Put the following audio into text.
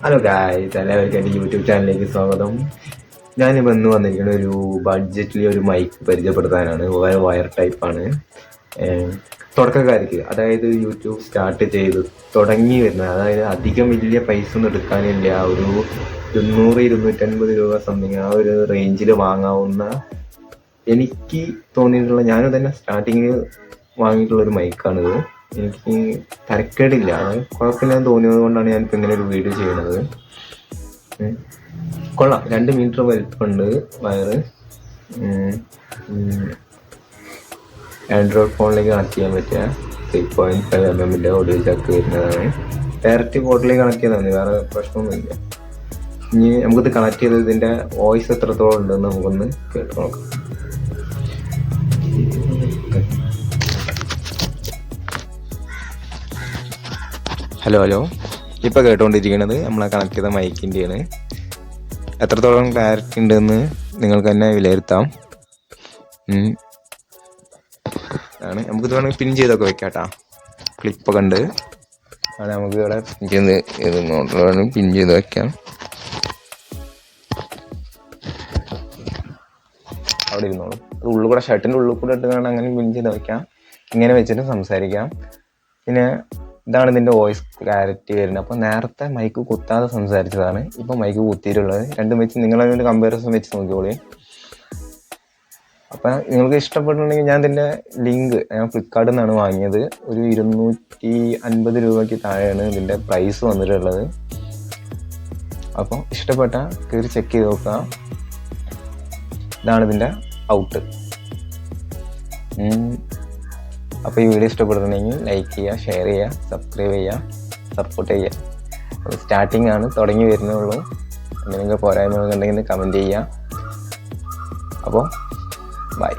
Hello guys എല്ലാവർക്കും എന്റെ YouTube ചാനലിലേക്ക് സ്വാഗതം. ഞാനിപ്പോൾ ഇന്ന് വന്നിരിക്കുന്ന ഒരു ബഡ്ജറ്റിലെ ഒരു മൈക്ക് പരിചയപ്പെടുത്താനാണ്. വയർ ടൈപ്പാണ് തുടക്കക്കാർക്ക് അതായത് യൂട്യൂബ് സ്റ്റാർട്ട് ചെയ്ത് തുടങ്ങി വരുന്ന അതായത് അധികം വലിയ പൈസ ഒന്നും എടുക്കാനില്ല ഒരു ഇരുന്നൂറ് ഇരുന്നൂറ്റൻപത് രൂപ സംതിങ് ആ ഒരു റേഞ്ചിൽ വാങ്ങാവുന്ന എനിക്ക് തോന്നിയിട്ടുള്ള ഞാനും തന്നെ സ്റ്റാർട്ടിങ്ങിൽ വാങ്ങിയിട്ടുള്ള ഒരു മൈക്കാണിത് എനിക്ക് തരക്കേടില്ല. അത് കുഴപ്പമില്ലാന്ന് തോന്നിയത് കൊണ്ടാണ് ഞാനിപ്പോൾ ഇങ്ങനെ ഒരു വീഡിയോ ചെയ്യണത്. കൊള്ളാം. രണ്ട് മീറ്റർ വലുപ്പമുണ്ട് വയറ്. ആൻഡ്രോയിഡ് ഫോണിലേക്ക് കണക്ട് ചെയ്യാൻ പറ്റുക ത്രീ പോയിന്റ് ഫൈവ് എം എമ്മിന്റെ ഓഡിയോ ജാക്ക് വരുന്നതാണ്. ഡയറക്റ്റ് പോർട്ടിലേക്ക് കണക്ട് ചെയ്താൽ മതി. വേറെ പ്രശ്നമൊന്നുമില്ല. ഇനി നമുക്കിത് കണക്ട് ചെയ്ത് ഇതിന്റെ വോയിസ് എത്രത്തോളം ഉണ്ടെന്ന് നമുക്കൊന്ന് കേട്ട് നോക്കാം. ഹലോ ഹലോ ഇപ്പോൾ കേട്ടുകൊണ്ടിരിക്കുന്നത് നമ്മളെ കണക്ട് ചെയ്ത മൈക്കിന്റെയാണ് എത്രത്തോളം ക്ലാരിറ്റി ഉണ്ടെന്ന് നിങ്ങൾക്ക് തന്നെ വിലയിരുത്താം. ആണ്. നമുക്കിത് വേണമെങ്കിൽ പിൻ ചെയ്തൊക്കെ വെക്കാം കേട്ടോ ക്ലിപ്പൊക്കെ ഉണ്ട്. ആണ് നമുക്ക് ഇവിടെ പിൻ ചെയ്ത് ഇത് നോട്ട് പിൻ ചെയ്ത് വെക്കാം. അവിടെ ഇരുന്നോളൂ. ഉള്ളിൽ കൂടെ ഷർട്ടിന്റെ ഉള്ളിൽ കൂടെ ഇട്ട് അങ്ങനെ പിൻ ചെയ്ത് വെക്കാം. ഇങ്ങനെ വെച്ചിട്ട് സംസാരിക്കാം. പിന്നെ ഇതാണ് ഇതിന്റെ വോയിസ് ക്ലാരിറ്റി വരുന്നത്. അപ്പോൾ നേരത്തെ മൈക്ക് കുത്താതെ സംസാരിച്ചതാണ്. ഇപ്പോൾ മൈക്ക് കുത്തിയിട്ടുള്ളത്. രണ്ടും വെച്ച് നിങ്ങളതിന്റെ കമ്പാരിസൺ വെച്ച് നോക്കിക്കോളി. അപ്പം നിങ്ങൾക്ക് ഇഷ്ടപ്പെട്ടുണ്ടെങ്കിൽ ഞാൻ ഇതിന്റെ ലിങ്ക് ഞാൻ ഫ്ലിപ്കാർട്ടിൽ നിന്നാണ് വാങ്ങിയത്. ഒരു ഇരുന്നൂറ്റി അൻപത് രൂപയ്ക്ക് താഴെയാണ് ഇതിന്റെ പ്രൈസ് വന്നിട്ടുള്ളത്. അപ്പോൾ ഇഷ്ടപ്പെട്ട കയറി ചെക്ക് ചെയ്ത് നോക്കുക. ഇതാണ് ഇതിന്റെ ഔട്ട് അപ്പോൾ ഈ വീഡിയോ ഇഷ്ടപ്പെടുന്നുണ്ടെങ്കിൽ ലൈക്ക് ചെയ്യുക ഷെയർ ചെയ്യുക സബ്സ്ക്രൈബ് ചെയ്യുക സപ്പോർട്ട് ചെയ്യുക. സ്റ്റാർട്ടിംഗ് ആണ് തുടങ്ങി വരുന്നുള്ളൂ എന്തെങ്കിലും പോരായ്മകൾ ഉണ്ടെങ്കിൽ കമന്റ് ചെയ്യുക. അപ്പോൾ ബൈ